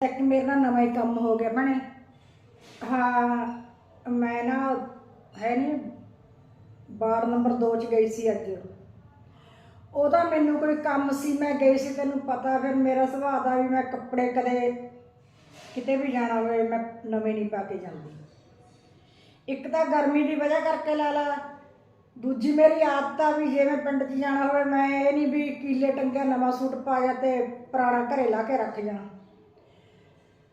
ਇੱਕ ਮੇਰੇ ਨਾਲ ਨਵਾਂ ਹੀ ਕੰਮ ਹੋ ਗਿਆ ਭੈਣੇ। ਹਾਂ, ਮੈਂ ਨਾ ਹੈ ਨਹੀਂ ਵਾਰਡ ਨੰਬਰ 2 ਚ ਗਈ ਸੀ ਅੱਜ। ਉਹਦਾ ਮੈਨੂੰ ਕੋਈ ਕੰਮ ਸੀ, ਮੈਂ ਗਈ ਸੀ, ਤੈਨੂੰ ਪਤਾ ਫਿਰ ਮੇਰਾ ਸੁਭਾਅ ਦਾ ਵੀ ਮੈਂ ਕੱਪੜੇ ਕਦੇ ਕਿਤੇ ਵੀ ਜਾਣਾ ਹੋਵੇ, ਮੈਂ ਨਵੇਂ ਨਹੀਂ ਪਾ ਕੇ ਜਾਂਦੀ। ਇੱਕ ਤਾਂ ਗਰਮੀ ਦੀ ਵਜ੍ਹਾ ਕਰਕੇ ਲਾ ਲਾ, ਦੂਜੀ ਮੇਰੀ ਆਦਤ ਆ ਵੀ ਜੇ ਮੈਂ ਪਿੰਡ 'ਚ ਜਾਣਾ ਹੋਵੇ, ਮੈਂ ਇਹ ਨਹੀਂ ਵੀ ਕੀਲੇ ਟੰਗਿਆ ਨਵਾਂ ਸੂਟ ਪਾ ਜਾ ਤੇ ਪੁਰਾਣਾ ਘਰੇ ਲਾ ਕੇ ਰੱਖ ਜਾਣਾ।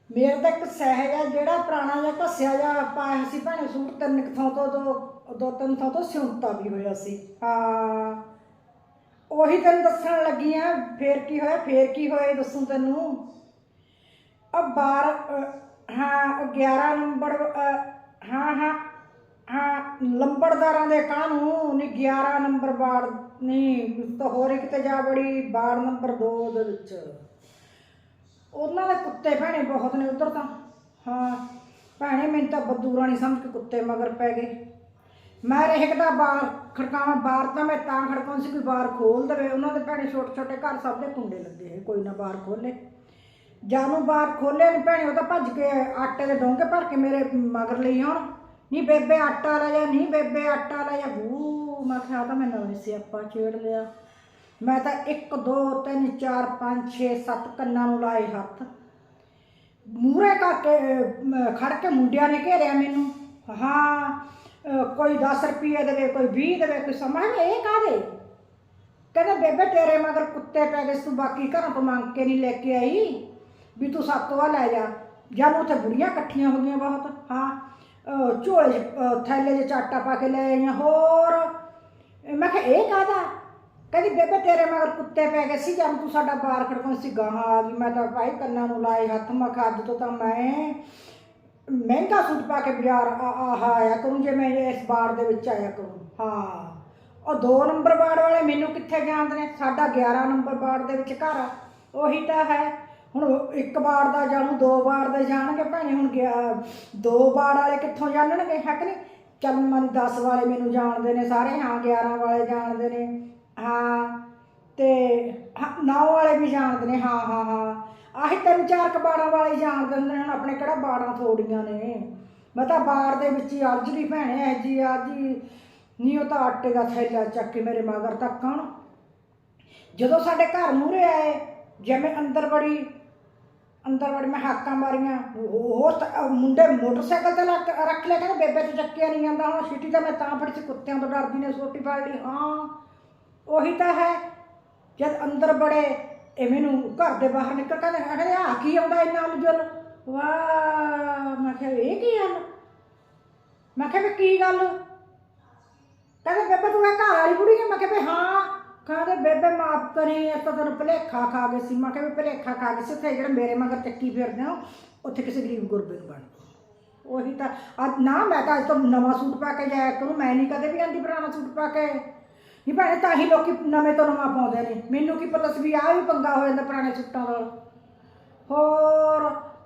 ਮੇਰਾ ਤਾਂ ਇੱਕ ਸਹਿਜ ਆ ਜਿਹੜਾ ਪੁਰਾਣਾ ਜਿਹਾ ਘਸਿਆ ਜਿਹਾ ਪਾਇਆ ਸੀ ਭੈਣੇ ਸੂਟ, ਤਿੰਨ ਕੁ ਥਾਂ ਤੋਂ ਦੋ ਦੋ ਤਿੰਨ ਥਾਂ ਤੋਂ ਸਿਉਂਤਾ ਵੀ ਹੋਇਆ ਸੀ। ਹਾਂ। ਉਹੀ ਤੈਨੂੰ ਦੱਸਣ ਲੱਗੀ ਆ, ਫੇਰ ਕੀ ਹੋਇਆ, ਫੇਰ ਕੀ ਹੋਇਆ ਇਹ ਦੱਸੂ ਤੈਨੂੰ? ਉਹ ਬਾਰ ਹਾਂ, ਉਹ 11 ਨੰਬਰ ਹਾਂ ਹਾਂ ਹਾਂ, ਲੰਬੜਦਾਰਾਂ ਦੇ ਕਾਹਨੂੰ ਨਹੀਂ 11 ਨੰਬਰ ਬਾੜ ਨਹੀਂ ਤਾਂ ਹੋਰ ਇੱਕ ਤੇ ਜਾ ਬੜੀ ਬਾੜ ਨੰਬਰ 2 ਦੇ ਵਿੱਚ। ਉਹਨਾਂ ਦੇ ਕੁੱਤੇ ਭੈਣੇ ਬਹੁਤ ਨੇ ਉਧਰ ਤਾਂ। ਹਾਂ, ਭੈਣੇ ਮੈਨੂੰ ਤਾਂ ਬੱਦੂਰਾ ਨਹੀਂ ਸਮਝ ਕੇ ਕੁੱਤੇ ਮਗਰ ਪੈ ਗਏ। ਮੈਂ ਰਹਿਕਦਾ ਬਾਹਰ ਖੜਕਾਵਾਂ, ਬਾਹਰ ਤਾਂ ਮੈਂ ਤਾਂ ਖੜਕਾਉਂ ਸੀ ਕੋਈ ਬਾਹਰ ਖੋਲ ਦੇਵੇ। ਉਹਨਾਂ ਦੇ ਭੈਣੇ ਛੋਟੇ ਛੋਟੇ ਘਰ ਸਭ ਦੇ ਕੁੰਡੇ ਲੱਗੇ ਹੈ ਕੋਈ ਨਾ ਬਾਹਰ ਖੋਲੇ। ਜਾਨੂੰ ਬਾਹਰ ਖੋਲੇ ਨਹੀਂ ਭੈਣੇ, ਉਹ ਤਾਂ ਭੱਜ ਕੇ ਆਟੇ ਦੇ ਡੋਂਗੇ ਭਰ ਕੇ ਮੇਰੇ ਮਗਰ ਲਈ ਆਉਣ। ਨਹੀਂ ਬੇਬੇ ਆਟਾ ਲੈ ਜਾ ਨਹੀਂ ਬੇਬੇ ਆਟਾ ਲੈ ਜਾ। ਬੂ, ਮੈਂ ਕਿਹਾ ਤਾਂ ਮੈਂ ਨਵੇਂ ਸਿਆਪਾ ਛੇੜ ਲਿਆ। ਮੈਂ ਤਾਂ 1 2 3 4 5 6 7 ਕੰਨਾਂ ਨੂੰ ਲਾਏ ਹੱਥ ਮੂਰੇ ਕਰਕੇ ਅਹ, ਖੜ ਕੇ ਮੁੰਡਿਆਂ ਨੇ ਘੇਰਿਆ ਮੈਨੂੰ ਹਾਂ ਅਹ, ਕੋਈ 10 ਰੁਪਏ ਦੇਵੇ ਕੋਈ 20 ਦੇਵੇ ਕੋਈ ਸਮਾਂ ਇਹ ਕਾਹਦੇ ਕਹਿੰਦੇ ਬੇਬੇ ਤੇਰੇ ਮਗਰ ਕੁੱਤੇ ਪੈ ਗਏ ਸੀ, ਤੂੰ ਬਾਕੀ ਘਰਾਂ ਤੋਂ ਮੰਗ ਕੇ ਨਹੀਂ ਲੈ ਕੇ ਆਈ ਵੀ ਤੂੰ ਸਾਤੋਂ ਆ ਲੈ ਜਾ ਜਦ ਉੱਥੇ ਬੁੜੀਆਂ ਇਕੱਠੀਆਂ ਹੋ ਗਈਆਂ ਬਹੁਤ ਹਾਂ ਅਹ, ਝੋਲੇ 'ਚ, ਅਹ, ਥੈਲੇ 'ਚ ਆਟਾ ਪਾ ਕੇ ਲੈ ਆਈਆਂ ਹੋਰ ਮੈਂ ਕਿਹਾ ਇਹ ਕਾਹਦਾ ਕਹਿੰਦੀ, ਬੇਬੇ, ਤੇਰੇ ਮਗਰ ਕੁੱਤੇ ਪੈ ਗਏ ਸੀ, ਜਦ ਤੂੰ ਸਾਡਾ ਬਾਹਰ ਖੜਕਾਉਂ ਸੀ, ਗਾਹਾਂ ਆ ਗਈ। ਮੈਂ ਤਾਂ ਭਾਈ ਕੰਨਾਂ ਨੂੰ ਲਾਏ ਹੱਥ, ਮੈਂ ਅੱਜ ਤੋਂ ਤਾਂ ਮੈਂ ਮਹਿੰਗਾ ਸੂਟ ਪਾ ਕੇ ਬਾਜ਼ਾਰ ਆ, ਆਹ ਆਇਆ ਕਰੂੰ, ਜੇ ਮੈਂ ਇਸ ਬਾੜ ਦੇ ਵਿੱਚ ਆਇਆ ਕਰੂੰ। ਹਾਂ। ਉਹ 2 ਨੰਬਰ ਬਾੜ ਵਾਲੇ ਮੈਨੂੰ ਕਿੱਥੇ ਜਾਣਦੇ ਨੇ? ਸਾਡਾ 11 ਨੰਬਰ ਬਾੜ ਦੇ ਵਿੱਚ ਘਰ ਆ। ਉਹੀ ਤਾਂ ਹੈ। ਹੁਣ ਇੱਕ ਬਾੜ ਦਾ ਜਾਣੂ, ਦੋ ਬਾੜ ਦੇ ਜਾਣਗੇ ਭੈਣੇ। ਹੁਣ ਗਿਆ, ਦੋ ਬਾੜ ਵਾਲੇ ਕਿੱਥੋਂ ਜਾਣਨਗੇ? ਹੈ ਕਿ ਨਹੀਂ? ਚੱਲ ਮਨ 10 ਵਾਲੇ ਮੈਨੂੰ ਜਾਣਦੇ ਨੇ ਸਾਰੇ, ਹਾਂ 11 ਵਾਲੇ ਜਾਣਦੇ ਨੇ। ਹਾਂ, ਤੇ 9 ਵਾਲੇ ਵੀ ਜਾਣਦੇ ਨੇ, ਹਾਂ ਹਾਂ ਹਾਂ। ਆਹੀ ਤਿੰਨ ਚਾਰ ਕਬਾੜਾਂ ਵਾਲੇ ਜਾਣਦੇ ਨੇ ਹੁਣ ਆਪਣੇ ਕਿਹੜਾ ਬਾੜਾਂ ਥੋੜੀਆਂ ਨੇ। ਮੈਂ ਤਾਂ ਬਾੜ ਦੇ ਵਿੱਚ ਹੀ ਅਰਜਦੀ ਭੈਣੇ ਐ ਜੀ ਆ ਜੀ। ਨਹੀਂ ਉਹ ਤਾਂ ਆਟੇ ਦਾ ਥੈਲਾ ਚੱਕ ਕੇ ਮੇਰੇ ਮਗਰ ਤੱਕਣ ਜਦੋਂ ਸਾਡੇ ਘਰ ਮੂਹਰੇ ਆਏ, ਜਿਵੇਂ ਅੰਦਰ ਬੜੀ ਅੰਦਰ ਵੜ ਮੈਂ ਹਾਕਾਂ ਮਾਰੀਆਂ, ਉਹ ਮੁੰਡੇ ਮੋਟਰਸਾਈਕਲ ਤੇ ਲੱਗ- ਰੱਖ ਲਿਆ ਕਹਿੰਦਾ ਬੇਬੇ ਤੇ ਚੱਕਿਆ ਨਹੀਂ ਜਾਂਦਾ, ਹੁਣ ਛਿੱਟੀ ਤਾਂ ਮੈਂ ਤਾਂ ਫੜੀ ਸੀ, ਕੁੱਤਿਆਂ ਤੋਂ ਡਰਦੀ ਨੇ ਸੋਟੀ ਫੜ ਲਈ, ਹਾਂ। ਉਹੀ ਤਾਂ ਹੈ। ਜਦ ਅੰਦਰ ਬੜੇ ਇਹ ਮੈਨੂੰ ਘਰ ਦੇ ਬਾਹਰ ਨਿਕਲ ਕਹਿੰਦੇ ਕਹਿੰਦੇ ਆ ਕੀ ਆਉਂਦਾ ਇੰਨਾ ਉਜਲ ਵਾਹ, ਮੈਂ ਕਿਹਾ, ਇਹ ਕੀ ਗੱਲ ਮੈਂ ਕਿਹਾ, ਵੀ ਕੀ ਗੱਲ? ਕਹਿੰਦੇ, ਬੇਬੇ, ਤੂੰ ਇਹ ਘਰ ਵਾਲੀ ਬੁੜੀ ਹੈ ਮੈਂ ਕਿਹਾ, ਵੀ ਹਾਂ। ਕਹਿੰਦੇ, ਬੇਬੇ ਮਾਫ ਕਰੀ ਇਹ ਤਾਂ ਤੈਨੂੰ ਭਲੇਖਾ ਖਾ ਗਏ ਸੀ। ਮੈਂ ਕਿਹਾ, ਵੀ ਭਲੇਖਾ ਖਾ ਗਏ ਸੀ। ਉੱਥੇ ਜਿਹੜੇ ਮੇਰੇ ਮਗਰ ਚੱਕੀ ਫਿਰਦੇ ਹੋ ਉੱਥੇ ਕਿਸੇ ਗਰੀਬ ਗੁਰਬੇ ਨੂੰ ਬਣ ਉਹੀ ਤਾਂ ਅੱਜ ਨਾ, ਮੈਂ ਤਾਂ ਅੱਜ ਤੋਂ ਨਵਾਂ ਸੂਟ ਪਾ ਕੇ ਜਾਇਆ ਕਰੂੰ। ਮੈਂ ਨਹੀਂ ਕਦੇ ਵੀ ਆਂਦੀ ਪੁਰਾਣਾ ਸੂਟ ਪਾ ਕੇ। ਨਹੀਂ ਭੈਣੇ, ਤਾਂ ਹੀ ਲੋਕੀ ਨਵੇਂ ਤੋਂ ਨਵਾਂ ਪਾਉਂਦੇ ਨੇ। ਮੈਨੂੰ ਕੀ ਪਤਾ ਸੀ ਵੀ ਆਹ ਵੀ ਪੰਗਾ ਹੋ ਜਾਂਦਾ ਪੁਰਾਣੇ ਸੂਟਾਂ ਨਾਲ। ਹੋਰ